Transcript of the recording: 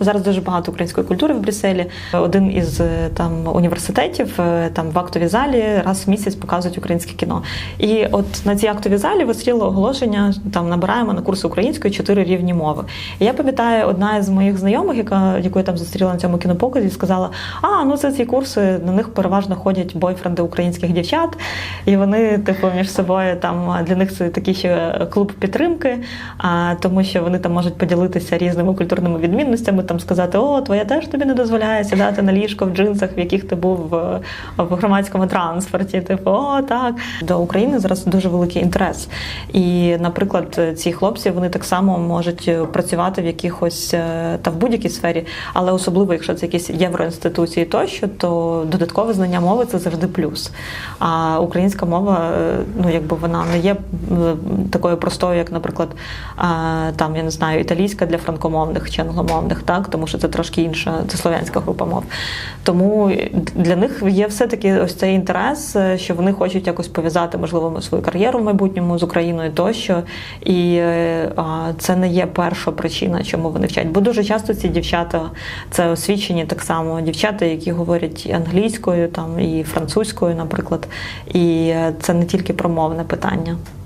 Зараз дуже багато української культури в Брюсселі. Один із е, там університетів е, там в актовій залі раз в місяць показують українське кіно. І от на цій актовій залі вистріло оголошення. Там набираємо на курси української чотири рівні мови. І я пам'ятаю, одна із моїх знайомих, яка яку я там зустріла на цьому кінопоказі, сказала: А ну це ці курси, на них переважно ходять бойфренди українських дівчат, і вони, типу, між собою там для них це такий ще клуб підтримки, а тому що вони там можуть поділитися різними культурними відмінностями, там сказати, о, твоя теж тобі не дозволяє сідати на ліжко в джинсах, в яких ти був в, в громадському транспорті. Типу, о, так. До України зараз дуже великий інтерес. І, наприклад, ці хлопці вони так само можуть працювати в якихось е, та в будь-якій сфері, але особливо, якщо це якісь євроінституції тощо, то додаткове знання мови це завжди плюс. А українська мова, е, ну якби вона не є такою простою, як, наприклад, там я не знаю, італійська для франкомовних чи англомовних, так тому що це трошки інша, це слов'янська група мов. Тому для них є все-таки ось цей інтерес, е, що вони хочуть якось пов'язати, можливо, свою кар'єру в майбутньому з Україною тощо. І е, це не є перша причина, чому вони вчать. Бо дуже часто ці дівчата це освічені так само дівчата, які говорять і англійською, там і французькою, наприклад. І е, це не тільки промовне питання.